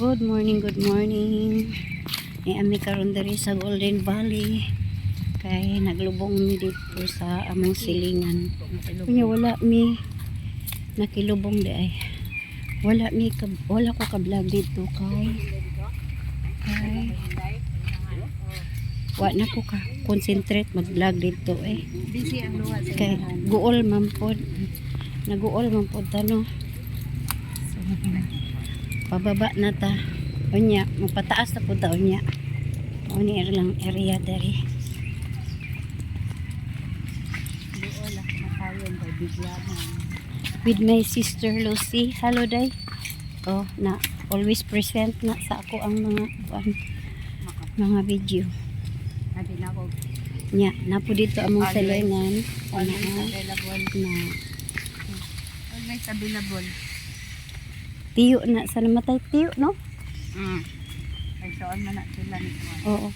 Good morning, good morning. Eh, ami karon diri sa Golden Valley. Kay naglubong mi dito sa among silingan. Kunya wala mi nakilubong di ay. Wala mi ka, wala ko ka-vlog dito kay kay wa na ko ka concentrate mag-vlog dito eh. Busy ang luha sa Kay guol man pod. Naguol man pod tano. So, pababa na ta. Unya, mapataas na po ta unya. Uni lang area dari. Doon lang kumakayon kay bigla na. With my sister Lucy. Hello day. Oh, na always present na sa ako ang mga kuan, mga video. Sabi na ako, Nya, napo dito among. Ano always available. na Always available. Tiyo na sa namatay tiyo no? Mm. Ay, saan man na sila ni Juan. Oo.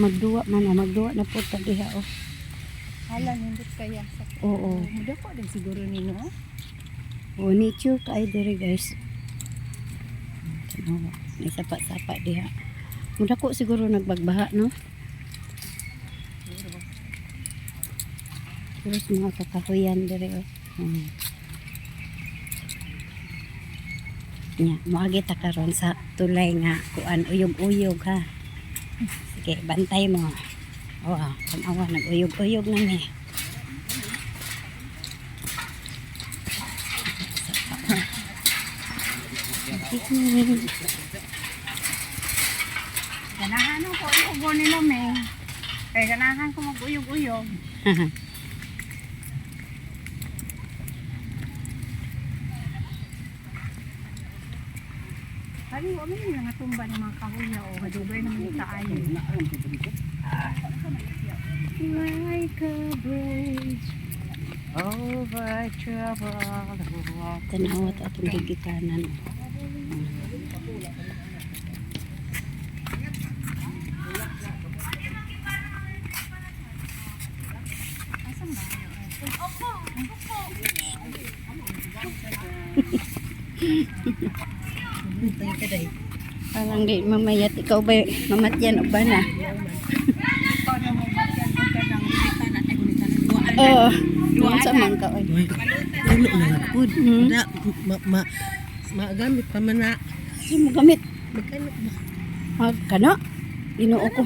Magduwa man na, magduwa na po ta diha oh. Hala, nindot kaya sa... Oo. Muda ko din siguro nino. Oh, nature kay diri guys. Tanawa, may sapa-sapa diha. Muda ko siguro nagbagbaha no. Terus mga kakahuyan diri oh. Hmm. Nya, moagi ta karon sa tulay nga kuan uyog-uyog ha. Sige, bantay mo. Oh, ah, tanawa nag-uyog-uyog na mi. Ganahan ko, uyog ni mo, me. Kaya ganahan ko mag-uyog-uyog. Kali, wala yung mga tumba ng mga kahuya o hadugay naman yung kaayo. Like a bridge over troubled water. Tanawat atong gigikanan. Parang di mamayat ikaw ba mamatyan o ba na? Oo. Doon sa man ka oy. Ulo na nga po. Na, ma, ma, magamit pa man na. Di mo gamit. Magkano ba? Mag kano? Ginoo ko.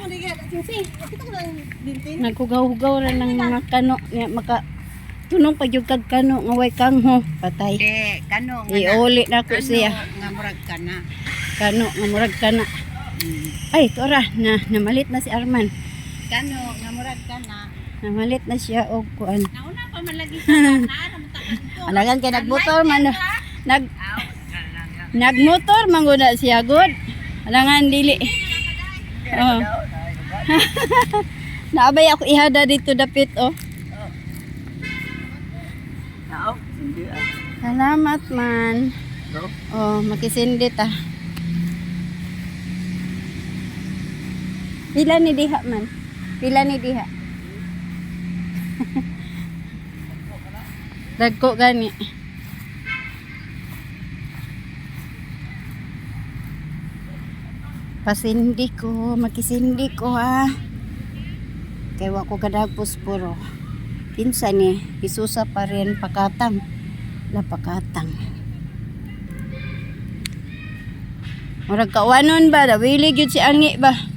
Nagkugaw-hugaw ra ng mga kano nga maka tunong pa jud kag kano nga way kangho patay. De, kano. Iuli na ko siya. nga murag ka na. Kano nga murag kana. Ay, tora na namalit na si Arman. Kano nga murag ka na. Namalit na siya og kuan. Nauna pa man lagi sa ka. Alagan kay nagmotor man. Nag nagmotor man gud na siya good. Alangan dili. Oh. Naabay ako ihada dito dapit oh. Hindi ah. Salamat man. Oh, makisindi ta. Pila ni diha man? Pila ni diha? Dagko gani. Pasindi ko, makisindi ko ha. Kay ko kadag pusporo. Kinsa ni, isusa pa rin pakatang. La pakatang. Murag kawanon ba? Dawili gyud si Angi ba?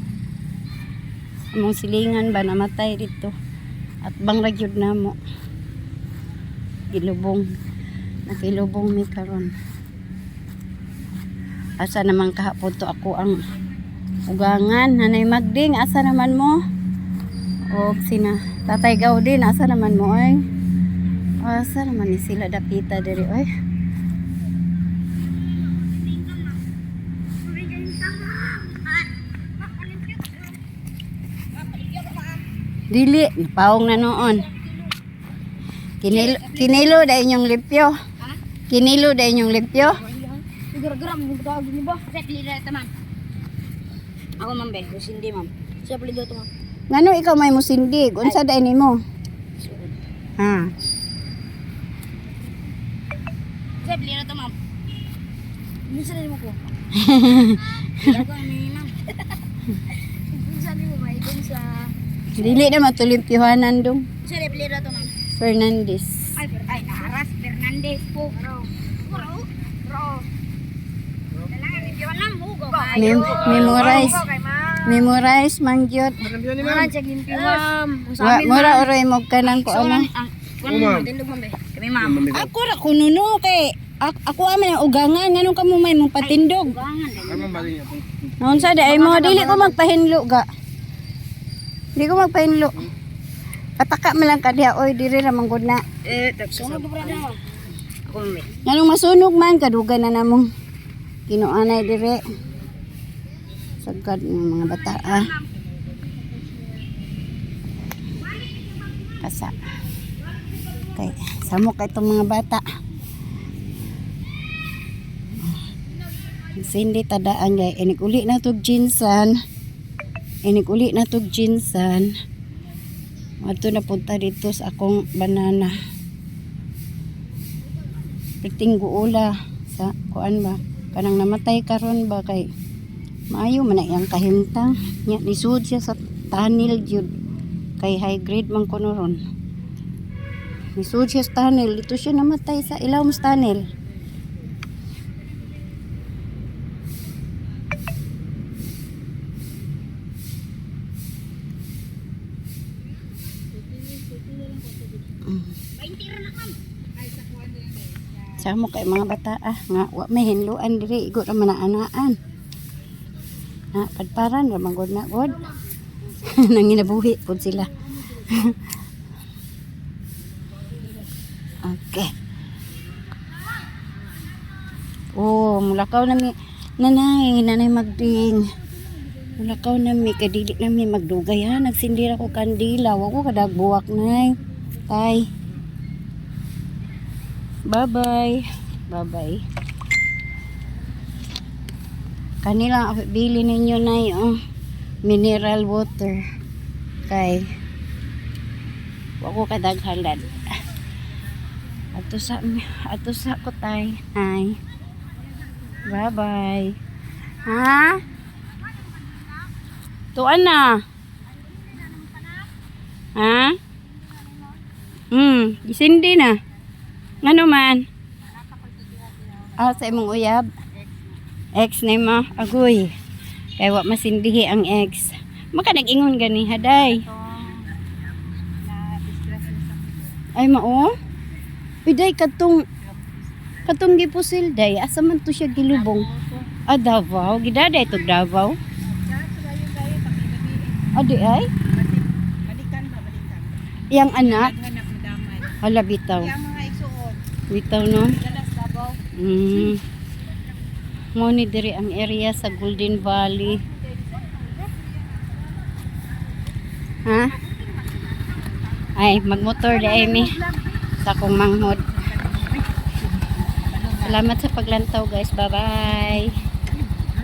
Among silingan ba namatay dito. At bang ragyod na mo. Gilubong. Nakilubong mi karon. Asa naman kahapon to ako ang ugangan. Nanay Magding, asa naman mo? O sina Tatay Gaudin, asa naman mo ay? Asa naman ni sila dapita diri oy? Dili, napawong na noon. Kinilo, kinilo da inyong limpyo. Kinilo da inyong. Siguro-gram, hindi ka agad ba? Set leader ito, ma'am. Ako, ma'am, be. Hindi, ma'am. Siya pala dito, ma'am. Ngano ikaw may musindig? Unsa da nimo? Ha. plira to, ma'am. Minsan din mo ko. Ako ni ma'am. Minsan din mo ba itong sa... Dili na matulimpyuhanan dong. Din plira to, ma'am. Fernandez. Ay, ay, naras, Fernandez po. Bro. Bro. Bro. Kailangan hindi alam, hugo kayo. Mem- memorize. Memorize mangyot. Mga check limpyo, ma'am. Sa Wa mura oray mo kanang ko ano. Ma'am. Tindog, ma'am, be. Kami, ma'am. Ako ra kununo kay ak- ako aman ang ugangan nganong kamo may mong patindog. Ugangan, din. Noon sa ay mo dili ko magpahinlo ga. Dili ko magpahinlo. Pataka man lang ka diha oy diri ra man gud na. Eh, ko brother, ma'am. Ako, be. Nganong masunog man kadugan na namong kinuanay dire. Sagad ng mga bata ah. Kasa. Kay samo kay itong mga bata. Sindi tadaan gay inig uli na tog jinsan. Inig uli na tog jinsan. Ato na punta dito sa akong banana. Piting guula sa kuan ba? Kanang namatay karon ba kay maayo man iyang kahimtang nya nisud siya sa tunnel jud kay high grade man kuno ron nisud siya sa tunnel. Dito siya namatay sa ilawom tunnel Samo kay mga bata ah nga wa may hinluan diri igo ra man na anaan. Na padparan ra man gud na gud. Nanginabuhi pud sila. okay. Oh, mulakaw na mi nanay, nanay magding. Mulakaw na mi kadili na mi magdugay ha. Nagsindira ko kandila, wa ko kadagbuwak nay. Tay. Bye-bye. Bye-bye. Kanila bili ninyo na yung mineral water. Kay wako kadaghalan. Ato sa ato sa ko tay. Hi. Bye-bye. Ha? Tuan na. Ha? Hmm, isindi na. Ano man? Ah, sa imong uyab? Ex na mo, agoy. Kaya wa masindihi ang ex. Maka nag-ingon gani, haday. Ay, mao? Piday, katong, katong gipusil, day. Asa man to siya gilubong? Ah, Davao. Gidaday to Davao. Adi ay? Yang anak? Hala, bitaw. Bitaw, no? Mm. Mo ni diri ang area sa Golden Valley. Ha? Ay, magmotor di Amy. Sa akong manghod. Salamat sa paglantaw guys. Bye-bye.